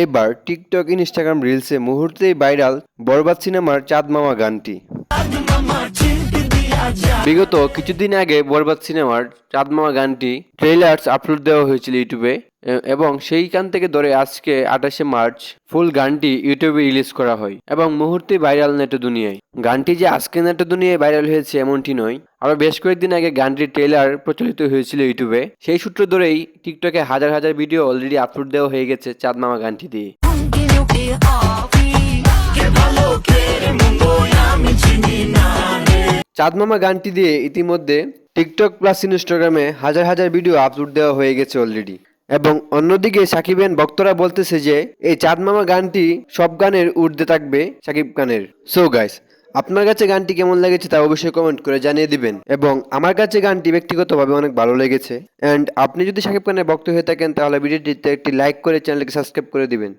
এইবার TikTok Instagram রিলসে মুহূর্তেই ভাইরাল বরবাদ সিনেমার চাঁদ মামা গানটি। বিগত কিছুদিন আগে বরবাদ সিনেমার চাঁদ মামা গানটি ট্রেলার্স আপলোড দেওয়া হয়েছিল ইউটিউবে এবং সেইখান থেকে ধরে আজকে আঠাশে মার্চ ফুল গানটি ইউটিউবে রিলিজ করা হয় এবং মুহূর্তে ভাইরাল নেট দুনিয়ায় গানটি যে আজকে নেট দুনিয়ায় ভাইরাল হয়েছে এমনটি নয়, আরও বেশ কয়েকদিন আগে গানটির ট্রেলার প্রচলিত হয়েছিল ইউটিউবে। সেই সূত্র ধরেই টিকটকে হাজার হাজার ভিডিও অলরেডি আপলোড দেওয়া হয়ে গেছে চাঁদ মামা গানটি দিয়ে। চাঁদমামা গানটি দিয়ে ইতিমধ্যে টিকটক প্লাস ইনস্টাগ্রামে হাজার হাজার ভিডিও আপলোড দেওয়া হয়ে গেছে অলরেডি এবং অন্যদিকে সাকিবেন বক্তরা বলতেছে যে, এই চাঁদমামা গানটি সব গানের ঊর্ধ্বে থাকবে সাকিব খানের। সো গাইস আপনার কাছে গানটি কেমন লেগেছে তা অবশ্যই কমেন্ট করে জানিয়ে দিবেন। এবং আমার কাছে গানটি ব্যক্তিগতভাবে অনেক ভালো লেগেছে। অ্যান্ড আপনি যদি সাকিব খানের বক্ত হয়ে থাকেন, তাহলে ভিডিওটিতে একটি লাইক করে চ্যানেলকে সাবস্ক্রাইব করে দিবেন।